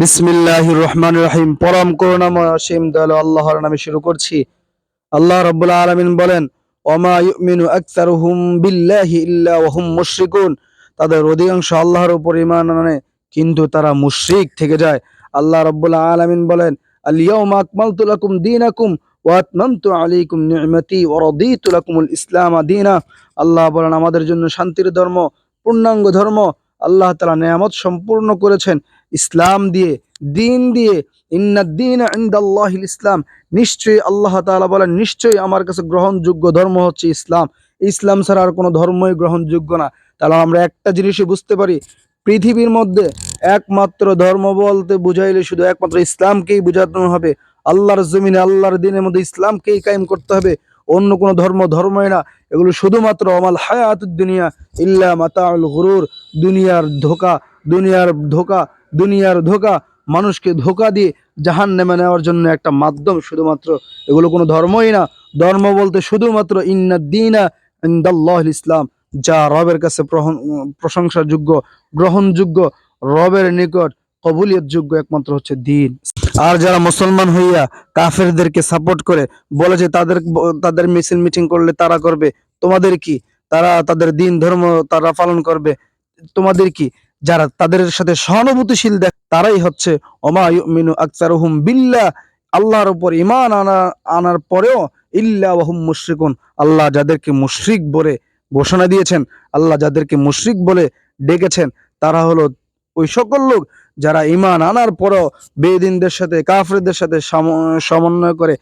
বিসমিল্লাহ রহমান রহিম। পরম করুণাময় অসীম দয়ালু আল্লাহর নামে শুরু করছি। আল্লাহ রাব্বুল আলামিন বলেন, ওমা ইউমিনু আকতারুহুম বিল্লাহি ইল্লা ওয়াহুম মুশরিকুন। তাদের অধিকাংশ আল্লাহর উপর ঈমান আনে, কিন্তু তারা মুশরিক থেকে যায়। আল্লাহ রাব্বুল আলামিন বলেন আল ইয়াউমা আকমালতু লাকুম দীনাকুম ওয়া আতমামতু আলাইকুম নি'মাতি ওয়া রাদিতু লাকুমুল ইসলাম দীনা। আল্লাহ বলেন, আমাদের জন্য শান্তির ধর্ম, পূর্ণাঙ্গ ধর্ম আল্লাহ তালা নিয়ামত সম্পূর্ণ করেছেন ইসলাম দিয়ে, দিন দিয়ে। ইন্নাদ্দিন ইনদাল্লাহিল ইসলাম। নিশ্চয়ই আল্লাহ তালা বলেন, নিশ্চয়ই আমার কাছে গ্রহণযোগ্য ধর্ম হচ্ছে ইসলাম। ইসলাম ছাড়া আর কোনো ধর্মই গ্রহণযোগ্য না। তাহলে আমরা একটা জিনিসই বুঝতে পারি, পৃথিবীর মধ্যে একমাত্র ধর্ম বলতে বুঝাইলে শুধু একমাত্র ইসলামকেই বোঝানো হবে। আল্লাহর জমিনে, আল্লাহর দিনের মধ্যে ইসলামকেই কায়েম করতে হবে। অন্য কোনো ধর্ম, ধর্মই না। এগুলো শুধুমাত্র আমাল হায়াতুদ দুনিয়া, ইল্লা মাতাউল গুরুর। দুনিয়ার ধোকা দুনিয়ার ধোকা দুনিয়ার ধোকা। মানুষকে ধোকা দিয়ে জাহান নেমে নেওয়ার জন্য একটা মাধ্যম শুধুমাত্র। এগুলো কোনো ধর্মই না। ধর্ম বলতে শুধুমাত্র ইন্না দিনা ইন্দাল্লাহ ইসলাম, যা রবের কাছে প্রশংসাযোগ্য, গ্রহণযোগ্য, রবের নিকট কবুলিয়ত যোগ্য একমাত্র হচ্ছে দিন আর যারা মুসলমান হইয়া কাফেরদেরকে সাপোর্ট করে, বলে যে তাদের তাদের মিছিল মিটিং করলে তারা করবে। তোমাদের কি? তারা তাদের দিন, ধর্ম তারা পালন করবে। তোমাদের কি? যারা তাদের সাথে সহানুভূতিশীল দেখ, তারাই হচ্ছে ওমা ইউমিনু আকসারুহুম বিল্লাহ আল্লাহর উপর ইমান আনা, আনার পরেও ইল্লা ওয়াহুম মুশরিকুন। আল্লাহ যাদেরকে মুশরিক বলে ঘোষণা দিয়েছেন, আল্লাহ যাদেরকে মুশরিক বলে ডেকেছেন, তারা হলো ওই সকল লোক যারা ইমান আনার পরও বেদিনদের সাথে কাফরেদের সাথে সাম- সমন্বয় করে